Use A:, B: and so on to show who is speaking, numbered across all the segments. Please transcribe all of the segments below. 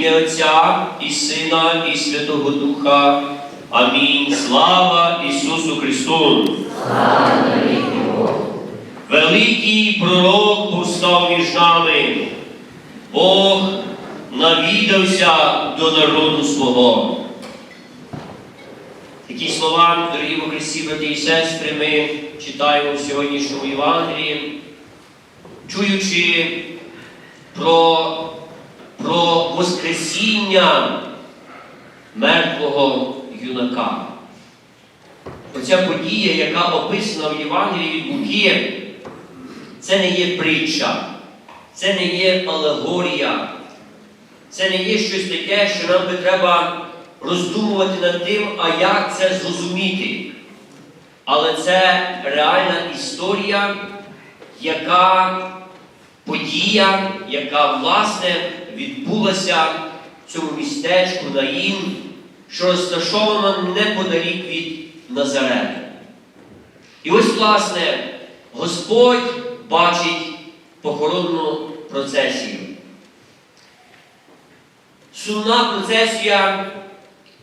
A: ім'я Отця і Сина, і Святого Духа. Амінь. Слава Ісусу Христу! Великий пророк повстав між нами. Бог навідався до народу свого. Такі слова, дорогі во Христі, брати і сестри, ми читаємо в сьогоднішньому Євангелії, чуючи про, про Воскресіння мертвого юнака. Оця подія, яка описана в Євангелії Луки, це не є притча, це не є алегорія, це не є щось таке, що нам би треба роздумувати над тим, а як це зрозуміти. Але це реальна історія, яка подія, яка, власне, відбулася в цьому містечку Наїн, що розташовано неподалік від Назарету. І ось, власне, Господь бачить похоронну процесію. Сумна процесія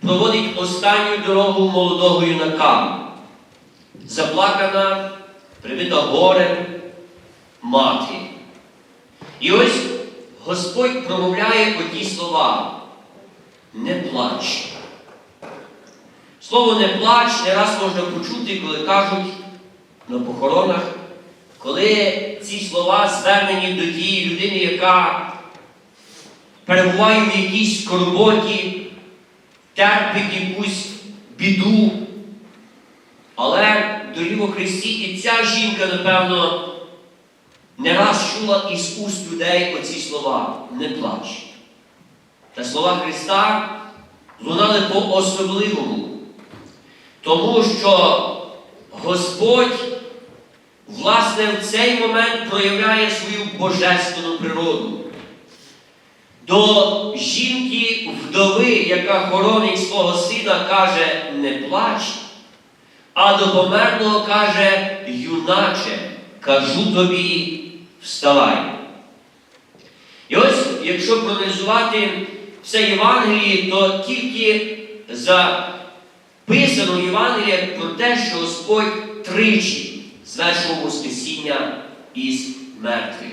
A: проводить останню дорогу молодого юнака. Заплакана, прибита горем мати. І ось Господь промовляє оті слова. Не плач. Слово не плач не раз можна почути, коли кажуть на похоронах, коли ці слова звернені до тієї людини, яка перебуває в якійсь скорботі, терпить якусь біду. Але, дорогі Христі, і ця жінка, напевно, не раз чула із уст людей оці слова не плач. Та слова Христа лунали по-особливому. Тому що Господь, власне, в цей момент проявляє свою божественну природу. До жінки вдови, яка хоронить свого сина, каже, не плач, а до померлого каже, юначе, кажу тобі, вставай. І ось, якщо проаналізувати все Євангеліє, то тільки записано в Євангелії про те, що Господь тричі звершував Воскресіння із мертвих.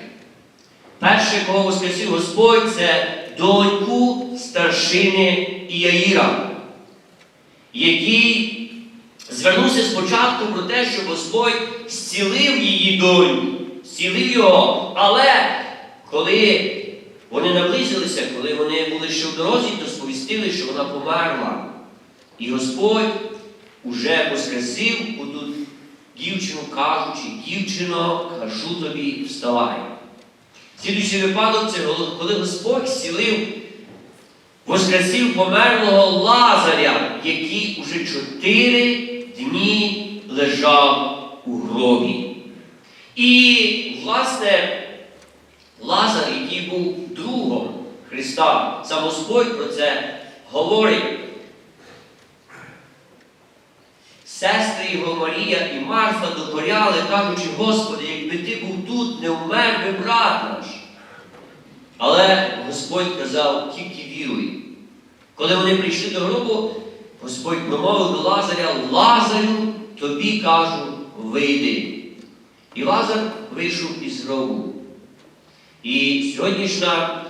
A: Перше, кого Воскресив Господь, це доньку старшини Іаїра, який звернувся спочатку про те, що Господь зцілив її доньку, зцілив його. Але коли вони наблизилися, коли вони були ще в дорозі, то сповістили, що вона померла. І Господь уже воскресив оту дівчину, кажучи, дівчино, кажу тобі, вставай. Слідуючий випадок це коли Господь зцілив, воскресив померлого Лазаря, який уже чотири дні лежав у гробі. І, власне, Лазар, який був другом Христа, сам Господь про це говорить. Сестри його Марія і Марфа докоряли, кажучи, Господи, якби ти був тут, не вмер би брат наш. Але Господь казав, тільки віруй. Коли вони прийшли до гробу, Господь промовив до Лазаря, Лазарю, тобі кажу, вийди. І Лазар вийшов із гробу. І сьогоднішня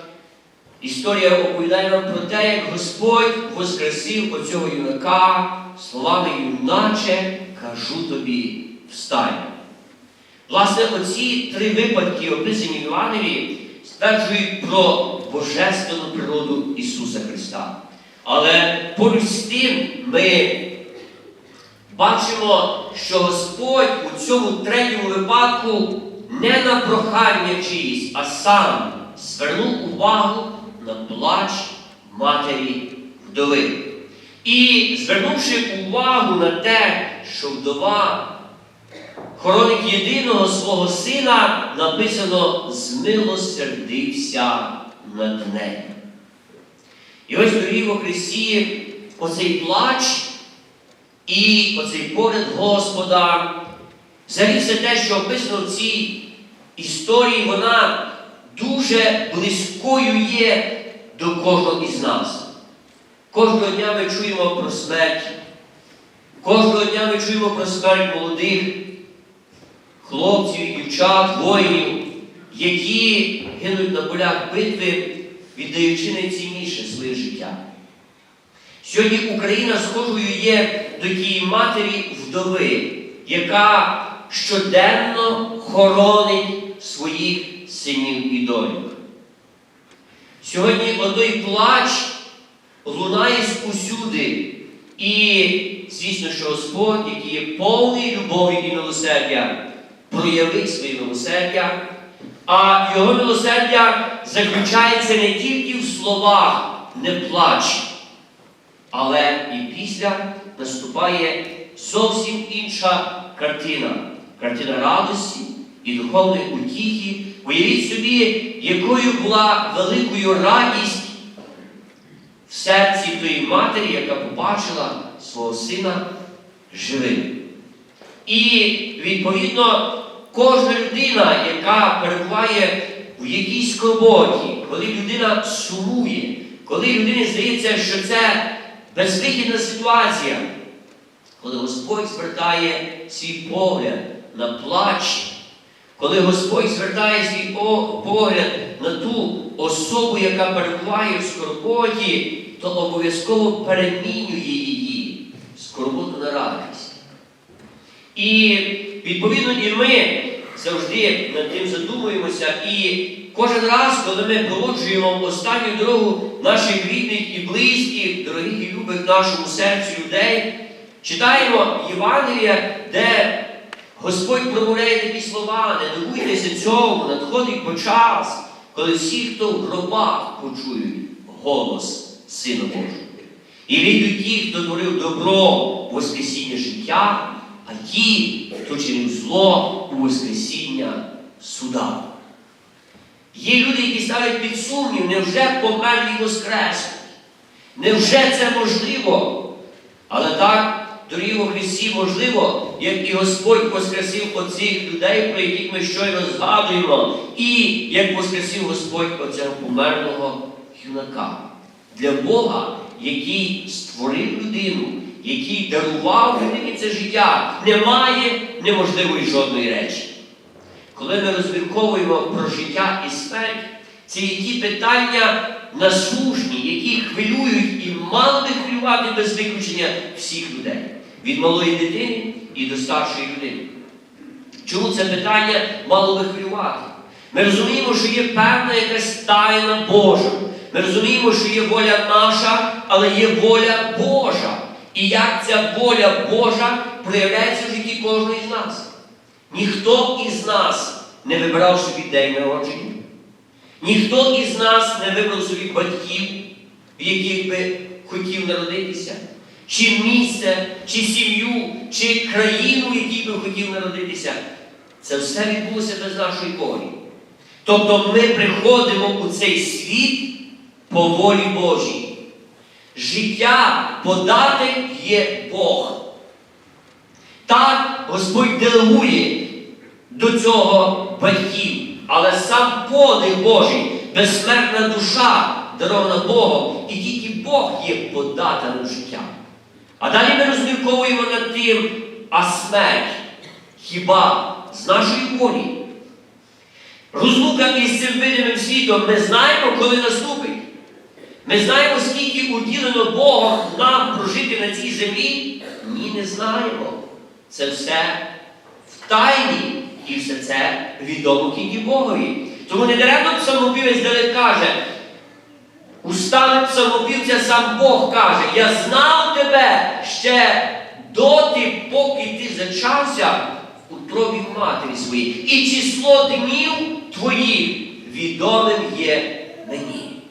A: історія оповідає нам про те, як Господь воскресив оцього юнака словами юначе, кажу тобі, встань. Власне, оці три випадки, описані в Євангелії, стверджують про божественну природу Ісуса Христа. Але поруч з тим ми бачимо, що Господь у цьому третьому випадку не на прохання чиїсь, а сам звернув увагу на плач матері вдови. І звернувши увагу на те, що вдова хоронить єдиного свого сина, написано змилосердився над нею. І ось дорогі Христі, оцей плач і оцей погляд Господа, взагалі все те, що описано в цій історії, вона дуже близькою є до кожного із нас. Кожного дня ми чуємо про смерть. Кожного дня ми чуємо про смерть молодих хлопців, дівчат, воїнів, які гинуть на полях битви, віддаючи найцінніше своє життя. Сьогодні Україна схожою є до тієї матері вдови, яка щоденно хоронить своїх синів і доньок. Сьогодні отой плач лунає усюди. І, звісно, що Господь, який є повний любові і милосердя, проявив своє милосердя, а його милосердя заключається не тільки в словах не плач, але і після наступає зовсім інша картина. Картина радості і духовної утіхи. Уявіть собі, якою була великою радість в серці тої матері, яка побачила свого сина живим. І, відповідно, кожна людина, яка перебуває в якійсь скорботі, коли людина сумує, коли людині здається, що це безвихідна ситуація, коли Господь звертає свій погляд на плач, коли Господь звертає свій погляд на ту особу, яка перебуває в скорботі, то обов'язково перемінює її скорботу на радість. І відповідно і ми завжди над тим задумуємося. І кожен раз, коли ми проводжуємо останню дорогу наших рідних і близьких, дорогих і любих нашому серцю людей, читаємо Євангелія, де Господь промовляє такі слова, не дивуйтеся цьому, надходить по час, коли всі, хто в гробах почують голос Сина Божого. І вийдуть ті, хто творив добро у Воскресіння життя, а ті, хто чинив зло у Воскресіння суда. Є люди, які ставлять під сумнів, невже померлі воскреснуть? Невже це можливо? Але так, дорогі у Христі, можливо, як і Господь воскресив оцих людей, про яких ми щойно згадуємо, і як воскресив Господь оцього померлого юнака. Для Бога, який створив людину, який дарував людині це життя, немає неможливої жодної речі. Коли ми розмірковуємо про життя і смерть, це є ті питання насущні, які хвилюють і мали би хвилювати без виключення всіх людей, від малої дитини і до старшої людини. Чому це питання мало би хвилювати? Ми розуміємо, що є певна якась тайна Божа. Ми розуміємо, що є воля наша, але є воля Божа. І як ця воля Божа проявляється в житті кожного із нас. Ніхто із нас не вибирав собі день народження. Ніхто із нас не вибрав собі батьків, в яких би хотів народитися, чи місце, чи сім'ю, чи країну, в якій би хотів народитися. Це все відбулося без нашої волі. Тобто ми приходимо у цей світ по волі Божій. Життя подати є Бог. Так Господь делегує до цього батьків, але сам подих Божий, безсмертна душа, дарована Богом, і тільки Бог є подателем життя. А далі ми розмірковуємо над тим, а смерть хіба з нашої волі? Розлука із цим видимим світом ми знаємо, коли наступить. Ми знаємо, скільки уділено Богом нам прожити на цій землі? Ні, не знаємо. Це все в тайні і все це відомо тільки Богові. Тому не даремно псалмопівець далі каже, устами псалмопівця сам Бог каже, я знав тебе ще доти, поки ти зачався у утробі матері своїй. І число днів твоїх відомим є мені.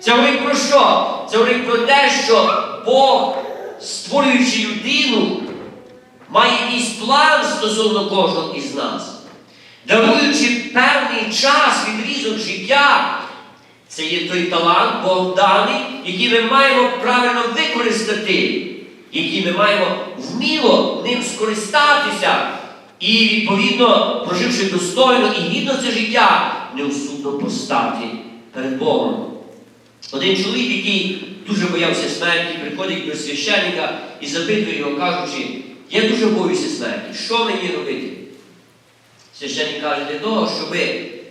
A: Це говорить про що? Це говорить про те, що Бог, створюючи людину, має якийсь план стосовно кожного із нас. Даруючи певний час, відрізок життя, це є той талант Бог даний, який ми маємо правильно використати, який ми маємо вміло ним скористатися і, відповідно, проживши достойно і гідно це життя, неусудно постати перед Богом. Один чоловік, який дуже боявся смерті, приходить до священника і запитує його, кажучи, я дуже боюся смерті, що мені робити? Священник каже, для того, щоб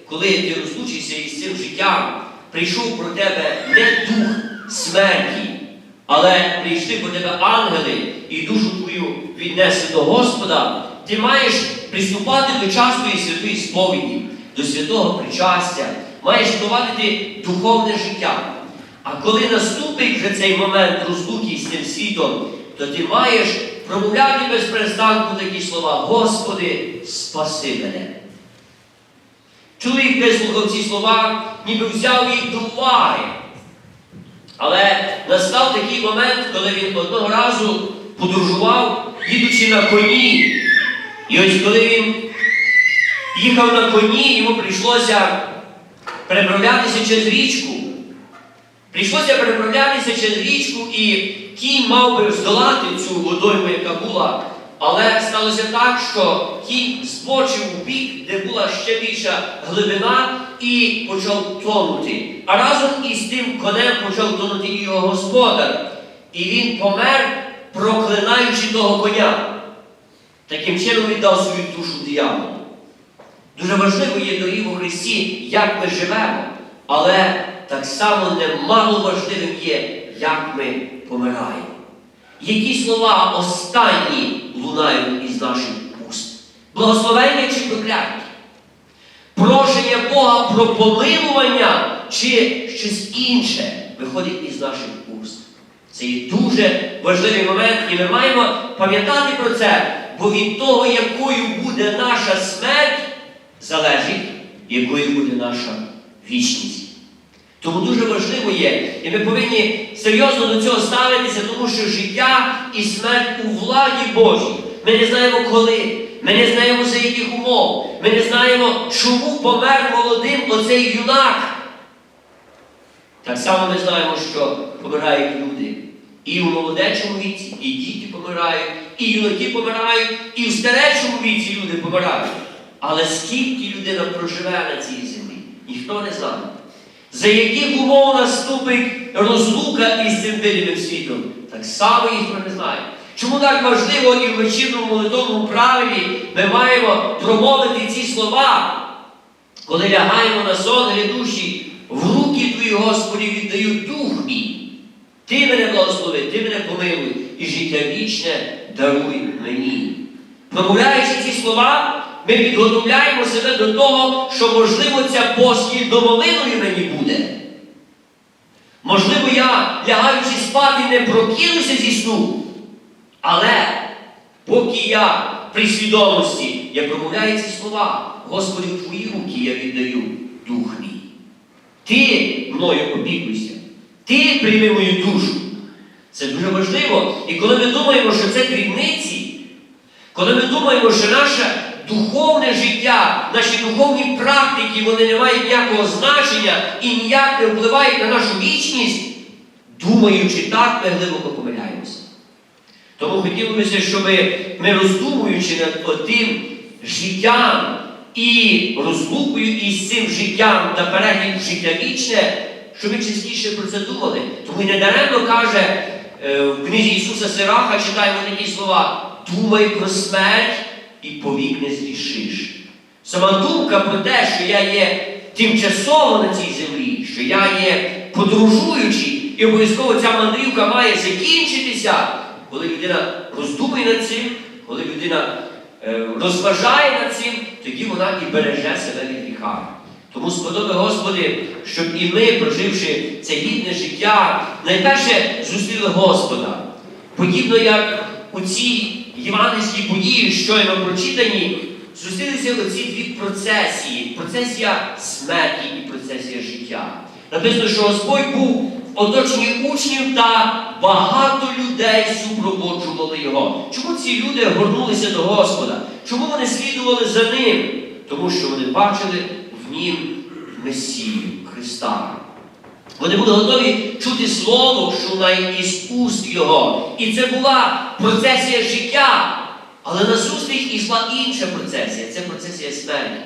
A: коли ти розлучишся із цим життям, прийшов про тебе не дух смерті, але прийшли по тебе ангели і душу твою віднесли до Господа, ти маєш приступати до частої святої сповіді, до святого причастя, маєш провадити духовне життя. А коли наступить вже цей момент розлуки з цим світом, то ти маєш промовляти без перестанку такі слова: Господи, спаси мене. Чоловік вислухав ці слова, ніби взяв їх до уваги. Але настав такий момент, коли він одного разу подорожував, їдучи на коні. І ось коли він їхав на коні, йому прийшлося переправлятися через річку. Прийшлося переправлятися через річку, і кінь мав би здолати цю водойму, яка була. Але сталося так, що кінь збочив у бік, де була ще більша глибина, і почав тонути. А разом із тим конем почав тонути і його господар. І він помер, проклинаючи того коня. Таким чином віддав свою душу дияволу. Дуже важливо є дорогі у Христі, як ми живемо, але так само немало важливим є, як ми помираємо. Які слова останні лунають із наших уст? Благословення чи прокляття? Прошення Бога про помилування чи щось інше виходить із наших уст. Це є дуже важливий момент, і ми маємо пам'ятати про це, бо від того, якою буде наша смерть, залежить, якою буде наша вічність. Тому дуже важливо є, і ми повинні серйозно до цього ставитися, тому що життя і смерть у владі Божій. Ми не знаємо коли, ми не знаємо за яких умов, ми не знаємо, чому помер молодим оцей юнак. Так само ми знаємо, що помирають люди. І у молодечому віці, і діти помирають, і юнаки помирають, і в старечому віці люди помирають. Але скільки людина проживе на цій землі, ніхто не знає. За яких умов наступить розлука із цим видимим світом, так само ніхто не знає. Чому так важливо і в вечірньому молитовному правилі ми маємо промовити ці слова, коли лягаємо на сон душі, в руки Твої, Господі, віддаю дух мій. Ти мене благослови, ти мене помилуй, і життя вічне даруй мені. Промовляючи ці слова, ми підготовляємо себе до того, що, можливо, ця постіль домовиною мені буде. Можливо, я, лягаючи спати, не прокинуся зі сну. Але поки я при свідомості, я промовляю ці слова, Господи, в Твої руки я віддаю дух мій. Ти мною опікуйся, ти прийми мою душу. Це дуже важливо. І коли ми думаємо, що це дрібниці, коли ми думаємо, що наше духовне життя, наші духовні практики, вони не мають ніякого значення і ніяк не впливають на нашу вічність, думаючи так, ми глибоко помиляємося. Тому хотілося, щоб ми, роздумуючи над тим життям і розлукою із цим життям та перегляд життя вічне, щоб ми частіше про це думали. Тому і недаремно каже е, в книзі Ісуса Сираха, читаємо такі слова: думай про смерть і повік не зрішиш. Сама думка про те, що я є тимчасово на цій землі, що я є подорожуючий, і обов'язково ця мандрівка має закінчитися, коли людина роздумує над цим, коли людина е, розважає над цим, тоді вона і береже себе від гріха. Тому сподоби, Господи, щоб і ми, проживши це гідне життя, найперше зустріли Господа. Подібно як у цій євангельській події, щойно прочитані, зустрілися оці дві процесії: процесія смерті і процесія життя. Написано, що Господь був в оточенні учнів та багато людей супроводжували його. Чому ці люди горнулися до Господа? Чому вони слідували за ним? Тому що вони бачили в нім Месію Христа. Вони були готові чути слово, що лунає із уст Його. І це була процесія життя. Але назустріч ішла інша процесія це процесія смерті.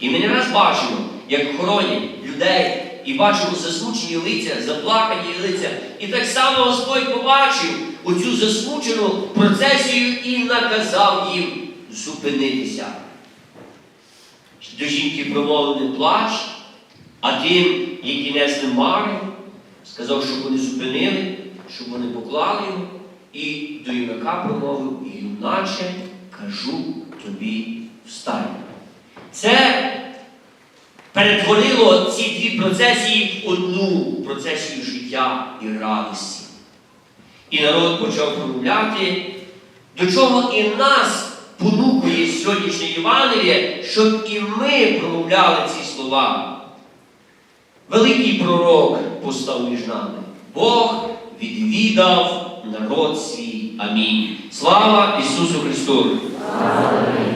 A: І ми не раз бачимо, як хоронять людей і бачимо засмучені лиця, заплакані лиця. І так само Господь побачив оцю засмучену процесію і наказав їм зупинитися. До жінки промовив не плач, а тим, які несли мари, сказав, щоб вони зупинили, щоб вони поклали його, і до юнака промовив, юначе кажу тобі встань. Це перетворило ці дві процесії в одну процесію життя і радості. І народ почав промовляти, до чого і нас понукує сьогоднішнє Євангеліє, щоб і ми промовляли ці слова. Великий пророк постав між нами. Бог відвідав народ свій. Амінь. Слава Ісусу Христу!
B: Амінь.